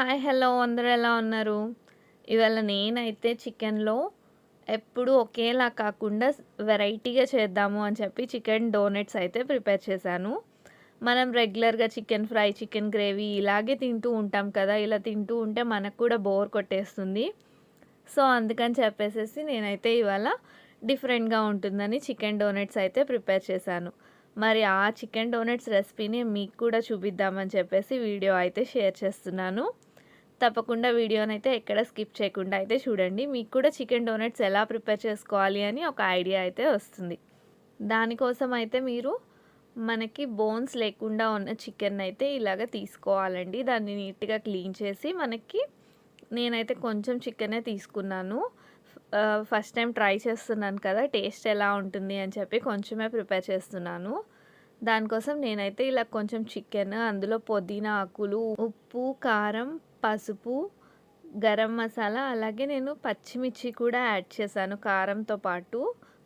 Hi hello అందరూ ఎలా ఉన్నారు? ఇవాళ నేనైతే చికెన్లో ఎప్పుడు ఒకేలా కాకుండా వెరైటీగా చేద్దాము అని చెప్పి చికెన్ డోనెట్స్ అయితే ప్రిపేర్ చేశాను. మనం రెగ్యులర్గా చికెన్ ఫ్రై చికెన్ గ్రేవీ ఇలాగే తింటూ ఉంటాం కదా ఇలా తింటూ ఉంటే మనకు కూడా బోర్ కొట్టేస్తుంది. సో అందుకని చెప్పేసి నేనైతే ఇవాళ డిఫరెంట్గా ఉంటుందని చికెన్ డోనెట్స్ అయితే ప్రిపేర్ చేశాను. మరి ఆ చికెన్ డోనట్స్ రెసిపీని మీకు కూడా చూపిద్దామని చెప్పేసి వీడియో అయితే షేర్ చేస్తున్నాను. తప్పకుండా వీడియోని అయితే ఎక్కడ స్కిప్ చేయకుండా అయితే చూడండి. మీకు కూడా చికెన్ డోనట్స్ ఎలా ప్రిపేర్ చేసుకోవాలి అని ఒక ఐడియా అయితే వస్తుంది. దానికోసం అయితే మీరు మనకి బోన్స్ లేకుండా ఉన్న చికెన్ అయితే ఇలాగ తీసుకోవాలండి. దాన్ని నీట్గా క్లీన్ చేసి మనకి నేనైతే కొంచెం చికెనే తీసుకున్నాను. ఫస్ట్ టైం ట్రై చేస్తున్నాను కదా టేస్ట్ ఎలా ఉంటుంది అని చెప్పి కొంచెమే ప్రిపేర్ చేస్తున్నాను. దానికోసం నేనైతే ఇలా కొంచెం చికెన్ అందులో పుదీనా ఆకులు ఉప్పు కారం పసుపు గరం మసాలా అలాగే నేను పచ్చిమిర్చి కూడా యాడ్ చేశాను కారంతో పాటు.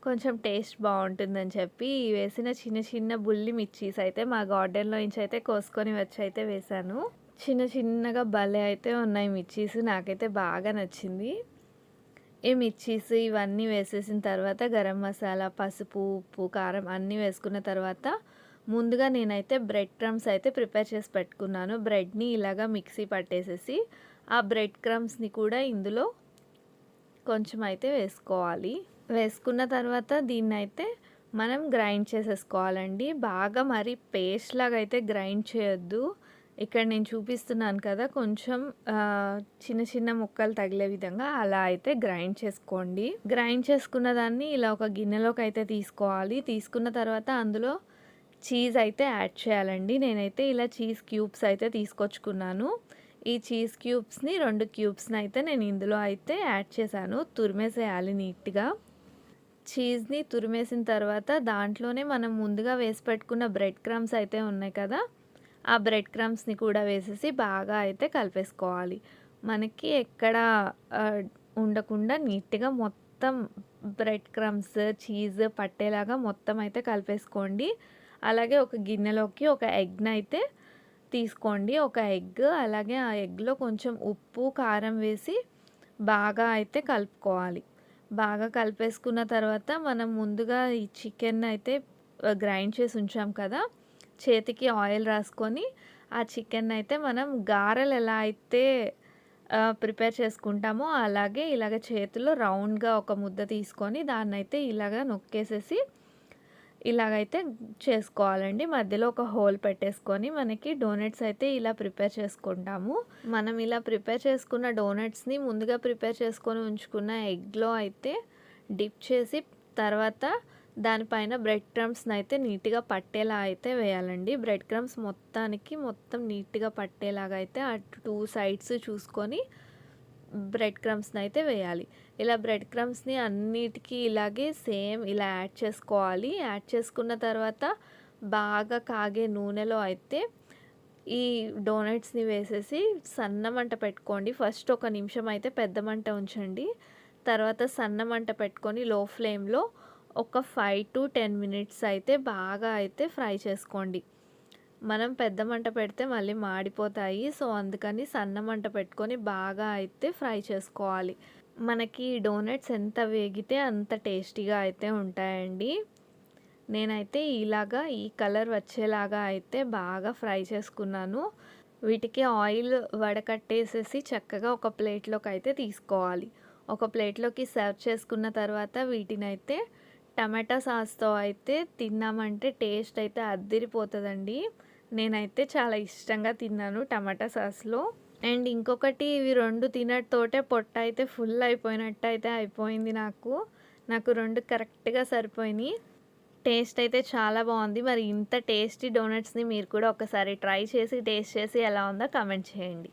కొంచెం టేస్ట్ బాగుంటుందని చెప్పి వేసిన చిన్న చిన్న బుల్లి మిర్చీస్ అయితే మా గార్డెన్లో నుంచి అయితే కోసుకొని వచ్చి అయితే వేశాను. చిన్న చిన్నగా భలే అయితే ఉన్నాయి మిర్చీస్ నాకైతే బాగా నచ్చింది. ఈ మిర్చీస్ ఇవన్నీ వేసేసిన తర్వాత గరం మసాలా పసుపు ఉప్పు కారం అన్నీ వేసుకున్న తర్వాత ముందుగా నేనైతే బ్రెడ్ క్రమ్స్ అయితే ప్రిపేర్ చేసి పెట్టుకున్నాను. బ్రెడ్ని ఇలాగా మిక్సీ పట్టేసేసి ఆ బ్రెడ్ క్రమ్స్ని కూడా ఇందులో కొంచెం అయితే వేసుకోవాలి. వేసుకున్న తర్వాత దీన్ని అయితే మనం గ్రైండ్ చేసేసుకోవాలండి. బాగా మరి పేస్ట్ లాగా అయితే గ్రైండ్ చేయొద్దు. ఇక్కడ నేను చూపిస్తున్నాను కదా కొంచెం చిన్న చిన్న ముక్కలు తగిలే విధంగా అలా అయితే గ్రైండ్ చేసుకోండి. గ్రైండ్ చేసుకున్న దాన్ని ఇలా ఒక గిన్నెలోకి అయితే తీసుకోవాలి. తీసుకున్న తర్వాత అందులో చీజ్ అయితే యాడ్ చేయాలండి. నేనైతే ఇలా చీజ్ క్యూబ్స్ అయితే తీసుకొచ్చుకున్నాను. ఈ చీజ్ క్యూబ్స్ని రెండు క్యూబ్స్ని అయితే నేను ఇందులో అయితే యాడ్ చేశాను. తురిమేసేయాలి నీట్గా. చీజ్ని తురిమేసిన తర్వాత దాంట్లోనే మనం ముందుగా వేసి పెట్టుకున్న బ్రెడ్ క్రమ్స్ అయితే ఉన్నాయి కదా ఆ బ్రెడ్ క్రమ్స్ని కూడా వేసేసి బాగా అయితే కలిపేసుకోవాలి. మనకి ఎక్కడ ఉండకుండా నీట్గా మొత్తం బ్రెడ్ క్రమ్స్ చీజ్ పట్టేలాగా మొత్తం అయితే కలిపేసుకోండి. అలాగే ఒక గిన్నెలోకి ఒక ఎగ్ని అయితే తీసుకోండి. ఒక ఎగ్ అలాగే ఆ ఎగ్లో కొంచెం ఉప్పు కారం వేసి బాగా అయితే కలుపుకోవాలి. బాగా కలిపేసుకున్న తర్వాత మనం ముందుగా ఈ చికెన్ అయితే గ్రైండ్ చేసి ఉంచాం కదా చేతికి ఆయిల్ రాసుకొని ఆ చికెన్ అయితే మనం గారెలు ఎలా అయితే ప్రిపేర్ చేసుకుంటామో అలాగే ఇలాగ చేతిలో రౌండ్గా ఒక ముద్ద తీసుకొని దాన్ని అయితే ఇలాగ నొక్కేసేసి ఇలాగైతే చేసుకోవాలండి. మధ్యలో ఒక హోల్ పెట్టేసుకొని మనకి డోనట్స్ అయితే ఇలా ప్రిపేర్ చేసుకుంటాము. మనం ఇలా ప్రిపేర్ చేసుకున్న డోనట్స్ని ముందుగా ప్రిపేర్ చేసుకొని ఉంచుకున్న ఎగ్లో అయితే డిప్ చేసి తర్వాత దానిపైన బ్రెడ్ క్రమ్స్ని అయితే నీట్గా పట్టేలా అయితే వేయాలండి. బ్రెడ్ క్రమ్స్ మొత్తానికి మొత్తం నీట్గా పట్టేలాగా అయితే అటు టూ సైడ్స్ చూసుకొని బ్రెడ్ క్రమ్స్ని అయితే వేయాలి. ఇలా బ్రెడ్ క్రమ్స్ని అన్నిటికీ ఇలాగే సేమ్ ఇలా యాడ్ చేసుకోవాలి. యాడ్ చేసుకున్న తర్వాత బాగా కాగే నూనెలో అయితే ఈ డోనట్స్ని వేసేసి సన్న మంట పెట్టుకోండి. ఫస్ట్ ఒక నిమిషం అయితే పెద్ద మంట ఉంచండి. తర్వాత సన్న మంట పెట్టుకొని లో ఫ్లేమ్లో ఒక ఫైవ్ టు టెన్ మినిట్స్ అయితే బాగా అయితే ఫ్రై చేసుకోండి. మనం పెద్ద మంట పెడితే మళ్ళీ మాడిపోతాయి. సో అందుకని సన్న మంట పెట్టుకొని బాగా అయితే ఫ్రై చేసుకోవాలి. మనకి డోనట్స్ ఎంత వేగితే అంత టేస్టీగా అయితే ఉంటాయండి. నేనైతే ఇలాగా ఈ కలర్ వచ్చేలాగా అయితే బాగా ఫ్రై చేసుకున్నాను. వీటికి ఆయిల్ వడకట్టేసేసి చక్కగా ఒక ప్లేట్లోకి అయితే తీసుకోవాలి. ఒక ప్లేట్లోకి సర్వ్ చేసుకున్న తర్వాత వీటిని అయితే టమాటా సాస్తో అయితే తిన్నామంటే టేస్ట్ అయితే అద్దిరిపోతుందండి. నేనైతే చాలా ఇష్టంగా తిన్నాను టమాటా సాస్లో. అండ్ ఇంకొకటి ఇవి రెండు తినటతోటే పొట్ట అయితే ఫుల్ అయిపోయినట్టు అయితే అయిపోయింది నాకు. నాకు రెండు కరెక్ట్గా సరిపోయినాయి. టేస్ట్ అయితే చాలా బాగుంది. మరి ఇంత టేస్టీ డోనట్స్ని మీరు కూడా ఒకసారి ట్రై చేసి టేస్ట్ చేసి ఎలా ఉందో కమెంట్ చేయండి.